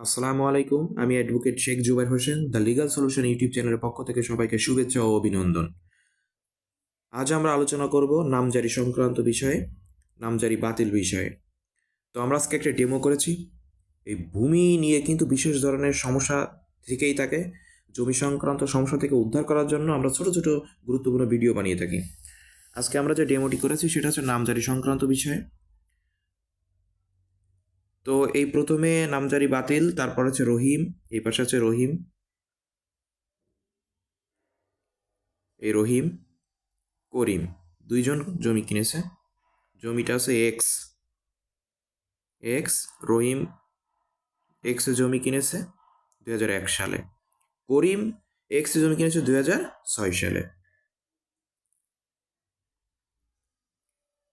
আসসালামু আলাইকুম, আমি advocate Sheikh Zubair Hossain, the legal solution YouTube চ্যানেলের পক্ষ থেকে সবাইকে শুভেচ্ছা ও অভিনন্দন। আজ আমরা আলোচনা করব নামজারি সংক্রান্ত বিষয়ে, নামজারি বাতিল বিষয়ে। তো আমরা আজকে একটা ডেমো করেছি। এই ভূমি নিয়ে কিন্তু বিশেষ ধরনের সমস্যা থেকেই থাকে। জমি সংক্রান্ত সমস্যা থেকে উদ্ধার করার জন্য আমরা ছোট ছোট গুরুত্বপূর্ণ ভিডিও বানিয়ে থাকি। আজকে আমরা যে ডেমোটি করেছি সেটা হচ্ছে নামজারি সংক্রান্ত বিষয়ে। তো এই প্রথমে নামজারি বাতিল, তারপর হচ্ছে রহিম, এই পাশে আছে রহিম। এই রহিম, করিম, দুইজন জমি কিনেছে। জমিটা আছে এক্স এক্স রহিম এক্স জমি কিনেছে হাজার এক সালে। করিম এক্স জমি কিনেছে হাজার ছয় সালে।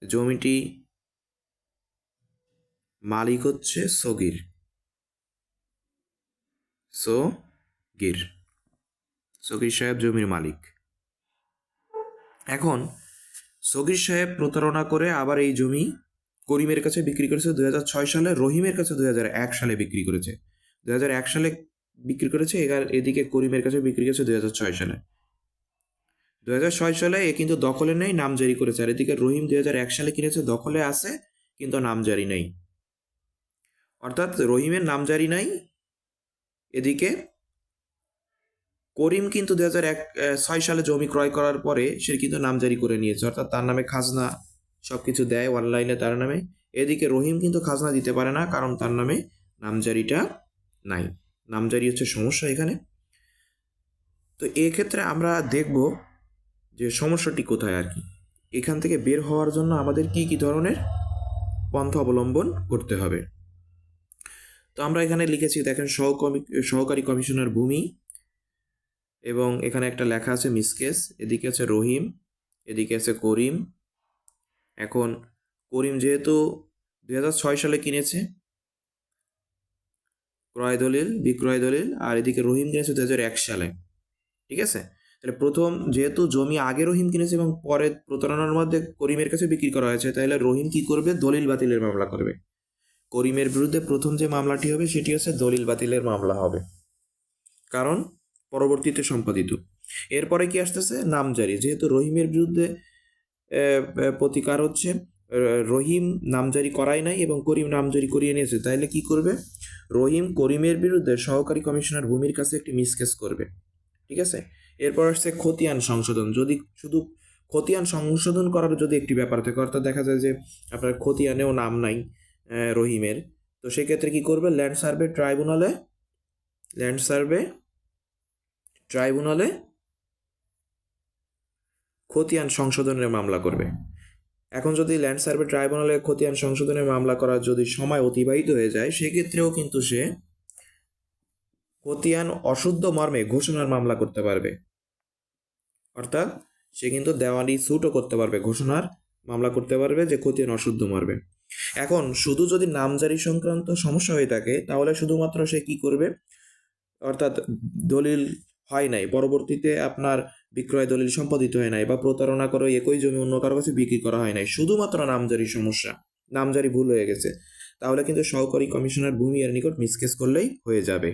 জমিটি মালিক হচ্ছে সগির। সো গির সগির সাহেব জমির মালিক। এখন সগির সাহেব প্রতারণা করে আবার এই জমি করিমের কাছে বিক্রি করেছে ছয় সালে, রহিমের কাছে এক সালে বিক্রি করেছে। এক সালে বিক্রি করেছে এগার এদিকে করিমের কাছে বিক্রি করেছে ছয় সালে। ছয় সালে এ কিন্তু দখলে নেই নাম নামজারি করেছে। আর এদিকে রহিম এক সালে কিনেছে, দখলে আছে, কিন্তু নাম নামজারি নেই। অর্থাৎ রহিমের নামজারি নাই। এদিকে করিম কিন্তু দু হাজার এক ছয় সালে জমি ক্রয় করার পরে সে কিন্তু নামজারি করে নিয়েছে। অর্থাৎ তার নামে খাজনা সব কিছু দেয় অনলাইনে তার নামে। এদিকে রহিম কিন্তু খাজনা দিতে পারে না, কারণ তার নামে নামজারিটা নাই। নামজারি হচ্ছে সমস্যা এখানে। তো এক্ষেত্রে আমরা দেখব যে সমস্যাটি কোথায় আর কি। এখান থেকে বের হওয়ার জন্য আমাদের কি কি ধরনের পন্থা অবলম্বন করতে হবে। তো আমরা এখানে লিখেছি, দেখেন সহকমি সহকারী কমিশনার ভূমি এবং এখানে একটা লেখা আছে মিসকেস, এদিকে আছে রহিম, এদিকে আছে করিম। এখন করিম যেহেতু দুই ছয় সালে কিনেছে, ক্রয় দলিল, বিক্রয় দলিল, আর এদিকে রহিম কিনেছে দু এক সালে, ঠিক আছে? তাহলে প্রথম যেহেতু জমি আগে রহিম কিনেছে এবং পরে প্রতারণার মধ্যে করিমের কাছে বিক্রি করা হয়েছে, তাহলে রহিম কি করবে? দলিল বাতিলের মামলা করবে। করিমের বিরুদ্ধে প্রথম যে মামলাটি হবে, সেটি হচ্ছে দলিল বাতিলের মামলা হবে। কারণ পরবর্তীতে সম্পাদিত। এরপরে কি আসতেছে? নামজারি যেহেতু রহিমের বিরুদ্ধে প্রতিকার হচ্ছে রহিম নামজারি করাই নাই এবং করিম নামজারি করিয়ে নিয়েছে, তাইলে কি করবে? রহিম করিমের বিরুদ্ধে সহকারী কমিশনার ভূমির কাছে একটি মিসকেস করবে। ঠিক আছে? এরপর আসছে খতিয়ান সংশোধন। যদি শুধু খতিয়ান সংশোধন করার যদি একটি ব্যাপার থাকে, অর্থাৎ দেখা যায় যে আপনার খতিয়ানেও নাম নাই রহিমের। তো সেক্ষেত্রে কি করবে? ল্যান্ড সার্ভে ট্রাইব্যুনালে ল্যান্ড সার্ভে ট্রাইব্যুনালে খতিয়ান সংশোধনের মামলা করবে। এখন যদি ল্যান্ড সার্ভে ট্রাইব্যুনালে খতিয়ান সংশোধনের মামলা করার যদি সময় অতিবাহিত হয়ে যায়, সেক্ষেত্রেও কিন্তু সে খতিয়ান অশুদ্ধ মর্মে ঘোষণার মামলা করতে পারবে। অর্থাৎ সে কিন্তু দেওয়ানি স্যুটও করতে পারবে, ঘোষণার মামলা করতে পারবে যে খতিয়ান অশুদ্ধ মারবে এখন শুধু যদি নামজারি সংক্রান্ত সমস্যা হয়ে থাকে, তাহলে শুধুমাত্র সে কি করবে? অর্থাৎ দলিল হয় নাই, পরবর্তীতে আপনার বিক্রয় দলিল সম্পাদিত হয় নাই বা প্রতারণা করে একই জমি অন্য কারও কাছে বিক্রি করা হয় নাই, শুধুমাত্র নামজারি সমস্যা, নামজারি ভুল হয়ে গেছে, তাহলে কিন্তু সহকারী কমিশনার ভূমি এর নিকট মিসকেস করলেই হয়ে যাবে।